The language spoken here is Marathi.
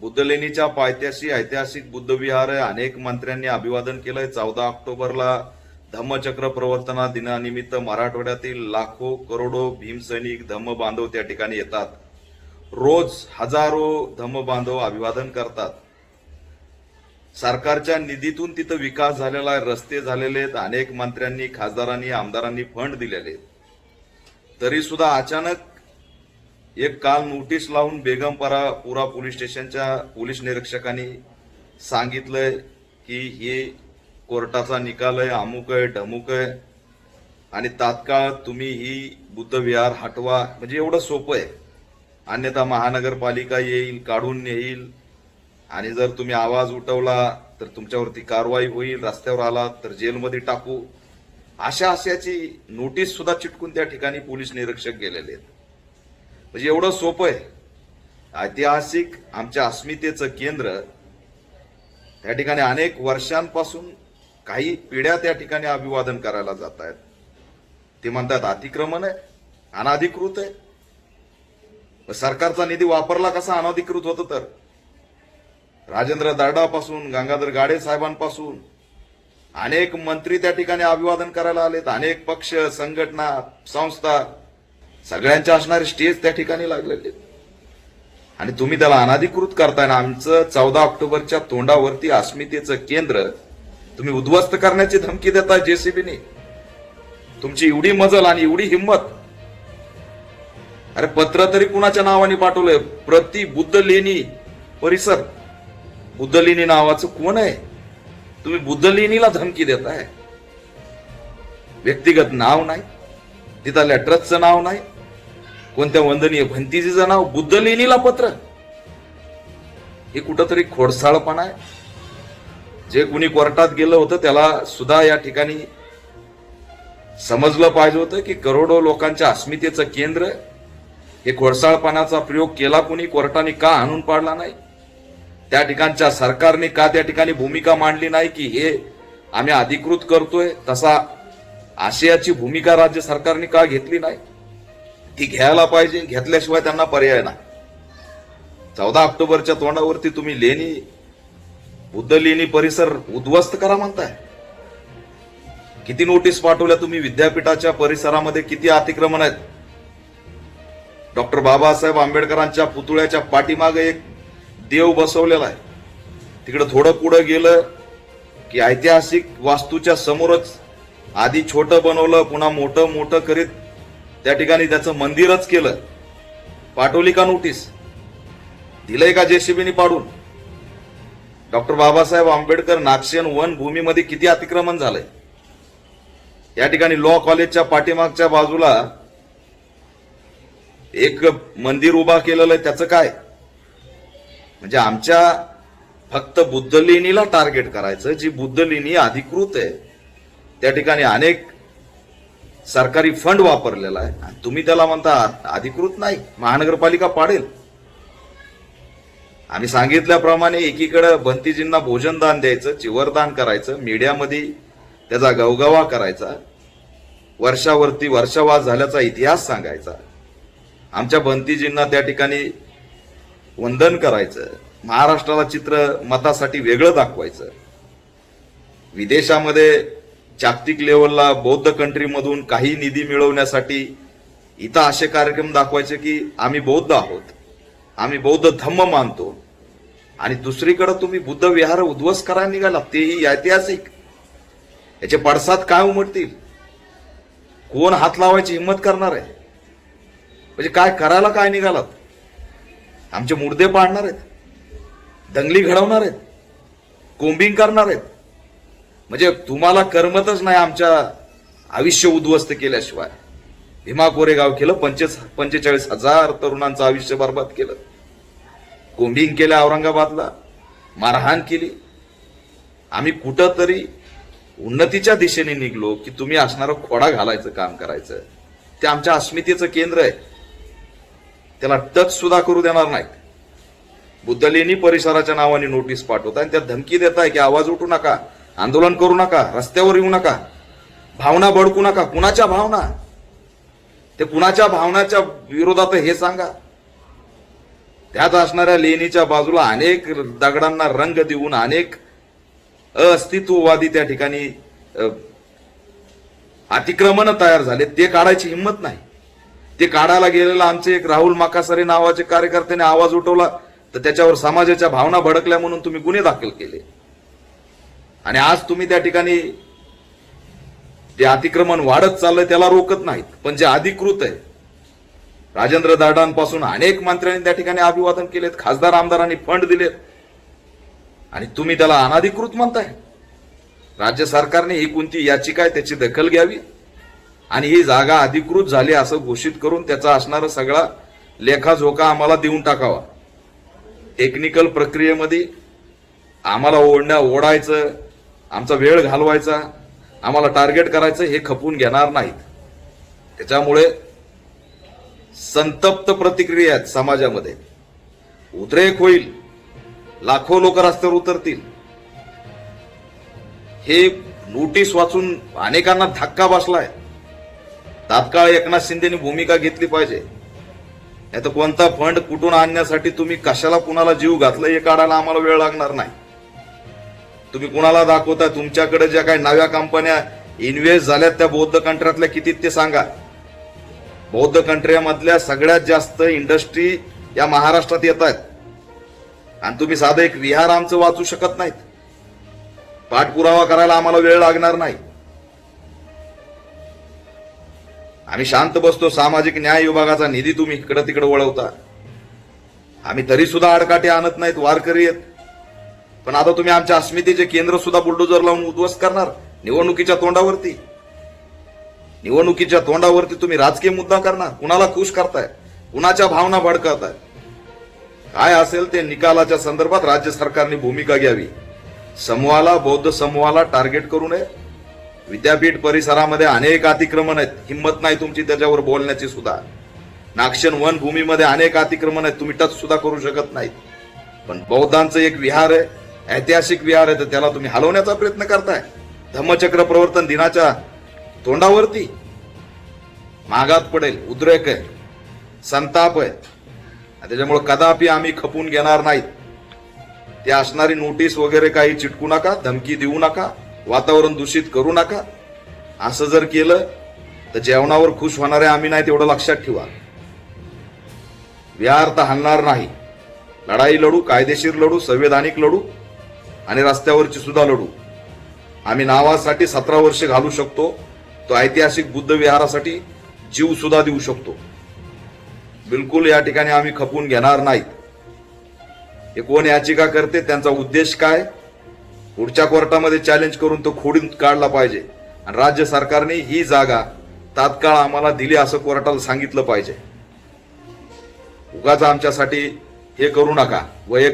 बुद्धलेणीच्या पायथ्याशी ऐतिहासिक बुद्धविहार आहे. अनेक मंत्र्यांनी अभिवादन केलंय. चौदा ऑक्टोबरला धम्मचक्र प्रवर्तना दिनानिमित्त मराठवाड्यातील लाखो करोडो भीमसैनिक धम्म बांधव त्या ठिकाणी येतात. रोज हजारो धम्म बांधव अभिवादन करतात. सरकारच्या निधीतून तिथं विकास झालेला आहे. रस्ते झालेले आहेत. अनेक मंत्र्यांनी खासदारांनी आमदारांनी फंड दिलेले आहेत. तरी सुद्धा अचानक एक काल नोटीस लावून बेगमपरा पुरा पोलीस स्टेशनच्या पोलीस निरीक्षकांनी सांगितलंय की हे कोर्टाचा निकाल आहे अमुक आहे ढमुक आहे. आणि तात्काळ तुम्ही ही बुद्धविहार हटवा म्हणजे एवढं सोपं आहे. अन्यथा महानगरपालिका येईल काढून येईल आणि जर तुम्ही आवाज उठवला तर तुमच्यावरती कारवाई होईल रस्त्यावर आला तर जेलमध्ये टाकू. अशा अशाची नोटीस सुद्धा चिटकून त्या ठिकाणी पोलीस निरीक्षक गेलेले आहेत. म्हणजे एवढं सोपं आहे. ऐतिहासिक आमच्या अस्मितेचं केंद्र त्या ठिकाणी अनेक वर्षांपासून काही पिढ्या त्या ठिकाणी अभिवादन करायला जात आहेत. ते म्हणतात अतिक्रमण आहे अनाधिकृत आहे. सरकारचा निधी वापरला कसा अनधिकृत होतं तर? राजेंद्र दर्डापासून गंगाधर गाडे साहेबांपासून अनेक मंत्री त्या ठिकाणी अभिवादन करायला आलेत. अनेक पक्ष संघटना संस्था सगळ्यांच्या असणारे स्टेज त्या ठिकाणी लागलेले आणि तुम्ही त्याला अनाधिकृत करताय ना आमचं चौदा ऑक्टोबरच्या तोंडावरती अस्मितेचं केंद्र तुम्ही उद्ध्वस्त करण्याची धमकी देताय जेसीबीने. तुमची एवढी मजल आणि एवढी हिंमत. अरे पत्र तरी कुणाच्या नावाने पाठवलंय? प्रति बुद्ध लेणी परिसर. बुद्ध लेणी नावाचं कोण आहे? तुम्ही बुद्ध लेणीला धमकी देताय. व्यक्तिगत नाव नाही. तिथल्या ट्रस्टचं नाव नाही कोणत्या वंदनीय भंतीजीचं नाव बुद्ध लेणीला पत्र. हे कुठंतरी खोडसाळपणा आहे. जे कुणी कोर्टात गेलं होतं त्याला सुद्धा या ठिकाणी समजलं पाहिजे होतं की करोडो लोकांच्या अस्मितेचं केंद्र हे खोडसाळपणाचा प्रयोग केला कुणी कोर्टाने का आणून पाडला नाही? त्या ठिकाणच्या सरकारने का त्या ठिकाणी भूमिका मांडली नाही की हे आम्ही अधिकृत करतोय तसा आशयाची भूमिका राज्य सरकारने का घेतली नाही? ती घ्यायला पाहिजे घेतल्याशिवाय त्यांना पर्याय नाही. चौदा ऑक्टोबरच्या तोंडावरती तुम्ही लेणी बुद्ध लेणी परिसर उद्ध्वस्त करा म्हणताय. किती नोटीस पाठवल्या तुम्ही? विद्यापीठाच्या परिसरामध्ये किती अतिक्रमण आहेत? डॉक्टर बाबासाहेब आंबेडकरांच्या पुतळ्याच्या पाठीमागे एक देव बसवलेला आहे. तिकडं थोडं पुढं गेलं की ऐतिहासिक वास्तूच्या समोरच आधी छोटं बनवलं पुन्हा मोठं मोठं करीत त्या ठिकाणी त्याचं मंदिरच केलं. पाठवली का नोटीस. दिलंय का जेसीबीनी पाडून? डॉक्टर बाबासाहेब आंबेडकर नागशेन वन भूमीमध्ये किती अतिक्रमण झालंय? या ठिकाणी लॉ कॉलेजच्या पाठीमागच्या बाजूला एक मंदिर उभा केलेलं आहे त्याचं काय? म्हणजे आमच्या फक्त बुद्ध लेणीला टार्गेट करायचं जी बुद्ध लेणी अधिकृत आहे. त्या ठिकाणी अनेक सरकारी फंड वापरलेला आहे. आणि तुम्ही त्याला म्हणता अधिकृत नाही महानगरपालिका पाडेल. आम्ही सांगितल्याप्रमाणे एकीकडे बंतीजींना भोजनदान द्यायचं चिवरदान करायचं मीडियामध्ये त्याचा गवगवा करायचा वर्षावरती वर्षावास झाल्याचा इतिहास सांगायचा. आमच्या बंतीजींना त्या ठिकाणी वंदन करायचं महाराष्ट्राला चित्र मतासाठी वेगळं दाखवायचं. विदेशामध्ये जागतिक लेवलला बौद्ध कंट्रीमधून काही निधी मिळवण्यासाठी इथं असे कार्यक्रम दाखवायचे की आम्ही बौद्ध आहोत. आम्ही बौद्ध धम्म मानतो. आणि दुसरीकडे तुम्ही बुद्ध विहार उद्ध्वस्त करायला निघाला. तेही ऐतिहासिक. याचे पडसाद काय उमटतील? कोण हात लावायची हिंमत करणार आहे? म्हणजे काय करायला काय निघालात? आमचे मुर्दे पाडणार आहेत. दंगली घडवणार आहेत. कोंबिंग करणार आहेत. म्हणजे तुम्हाला करमतच नाही आमच्या आयुष्य उद्ध्वस्त केल्याशिवाय. भीमा कोरेगाव केलं पंचे पंचेचाळीस हजार तरुणांचं आयुष्य बर्बाद केलं. कोंबिंग केलं औरंगाबादला मारहाण केली. आम्ही कुठं तरी उन्नतीच्या दिशेने निघलो की तुम्ही असणारं खोडा घालायचं काम करायचं. ते आमच्या अस्मितेचं केंद्र आहे. त्याला टच सुद्धा करू देणार नाहीत. बुद्धलेणी परिसराच्या नावाने नोटीस पाठवता आणि त्यात धमकी देताय की आवाज उठू नका. आंदोलन करू नका रस्त्यावर येऊ नका भावना बडकू नका कुणाच्या भावना? ते कुणाच्या भावनाच्या विरोधात हे सांगा. त्यात असणाऱ्या लेणीच्या बाजूला अनेक दगडांना रंग देऊन अनेक अस्तित्ववादी त्या ठिकाणी अतिक्रमण तयार झाले. ते काढायची हिंमत नाही. ते काढायला गेलेला आमचे एक राहुल माकासरे नावाचे कार्यकर्त्याने आवाज उठवला तर त्याच्यावर समाजाच्या भावना भडकल्या म्हणून तुम्ही गुन्हे दाखल केले. आणि आज तुम्ही त्या ठिकाणी जे अतिक्रमण वाढत चाललंय त्याला रोकत नाहीत. पण जे अधिकृत आहे राजेंद्र दाडांपासून अनेक मंत्र्यांनी त्या ठिकाणी अभिवादन केलेत खासदार आमदारांनी फंड दिलेत. आणि तुम्ही त्याला अनाधिकृत म्हणताय. राज्य सरकारने ही कोणती याचिका आहे त्याची दखल घ्यावी? आणि ही जागा अधिकृत झाली असं घोषित करून त्याचा असणारा सगळा लेखाजोखा आम्हाला देऊन टाकावा. टेक्निकल प्रक्रियेमध्ये आम्हाला ओढण्या ओढायचं आमचा वेळ घालवायचा आम्हाला टार्गेट करायचं हे खपून घेणार नाहीत. त्याच्यामुळे संतप्त प्रतिक्रिया आहेत समाजामध्ये. उद्रेक होईल. लाखो लोक रस्त्यावर उतरतील. हे नोटीस वाचून अनेकांना धक्का बसलाय. तात्काळ एकनाथ शिंदेनी भूमिका घेतली पाहिजे. नाही तर कोणता फंड कुठून आणण्यासाठी तुम्ही कशाला कुणाला जीव घातला हे काढायला आम्हाला वेळ लागणार नाही. तुम्ही कुणाला दाखवताय? तुमच्याकडे ज्या काही नव्या कंपन्या इन्व्हेस्ट झाल्यात त्या बौद्ध कंट्र्यातल्या किती ते सांगा. बौद्ध कंट्र्यामधल्या सगळ्यात जास्त इंडस्ट्री या महाराष्ट्रात येत आहेत. आणि तुम्ही साधं एक विहार आमचं वाचू शकत नाहीत. पाठपुरावा करायला आम्हाला वेळ लागणार नाही. आम्ही शांत बसतो सामाजिक न्याय विभागाचा निधी तुम्ही इकडं तिकडं वळवता. आम्ही तरी सुद्धा आडकाठी आणत नाहीत वारकरी आहेत. पण आता तुम्ही आमच्या अस्मितेचे केंद्र सुद्धा बुलडोजर लावून उद्ध्वस्त करणार. निवडणुकीच्या तोंडावरती. निवडणुकीच्या तोंडावरती तुम्ही राजकीय मुद्दा करणार. कुणाला खुश करताय? कुणाच्या भावना भडकवताय? काय असेल ते निकालाच्या संदर्भात राज्य सरकारने भूमिका घ्यावी. समूहाला बौद्ध समूहाला टार्गेट करू नये. विद्यापीठ परिसरामध्ये अनेक अतिक्रमण आहेत. हिंमत नाही तुमची त्याच्यावर बोलण्याची सुद्धा. नागशन वन भूमीमध्ये अनेक अतिक्रमण आहेत. तुम्ही टच सुद्धा करू शकत नाहीत. पण बौद्धांचं एक विहार आहे. ऐतिहासिक विहार आहे तर त्याला तुम्ही हलवण्याचा प्रयत्न करताय. धम्मचक्र प्रवर्तन दिनाच्या तोंडावरती मागात पडेल उद्रेक आहे संताप आहे. त्याच्यामुळे कदापि आम्ही खपून घेणार नाहीत. ते असणारी नोटीस वगैरे काही चिटकू नका धमकी देऊ नका वातावरण दूषित करू नका. असं जर केलं तर जेवणावर खुश होणारे आम्ही नाही तेवढं लक्षात ठेवा. विहार तर हलणार नाही. लढाई लढू कायदेशीर लढू संवैधानिक लढू आणि रस्त्यावरची सुद्धा लढू. आम्ही नावासाठी सतरा वर्ष घालू शकतो तो ऐतिहासिक बुद्ध विहारासाठी जीव सुद्धा देऊ शकतो. बिलकुल या ठिकाणी आम्ही खपून घेणार नाहीत. हे कोण याचिका करते त्यांचा उद्देश काय? पुढच्या कोर्टामध्ये चॅलेंज करून तो खोडून काढला पाहिजे. आणि राज्य सरकारने ही जागा तात्काळ आम्हाला दिली असं कोर्टाला सांगितलं पाहिजे. उगाच आमच्यासाठी हे करू नका वैयक्तिक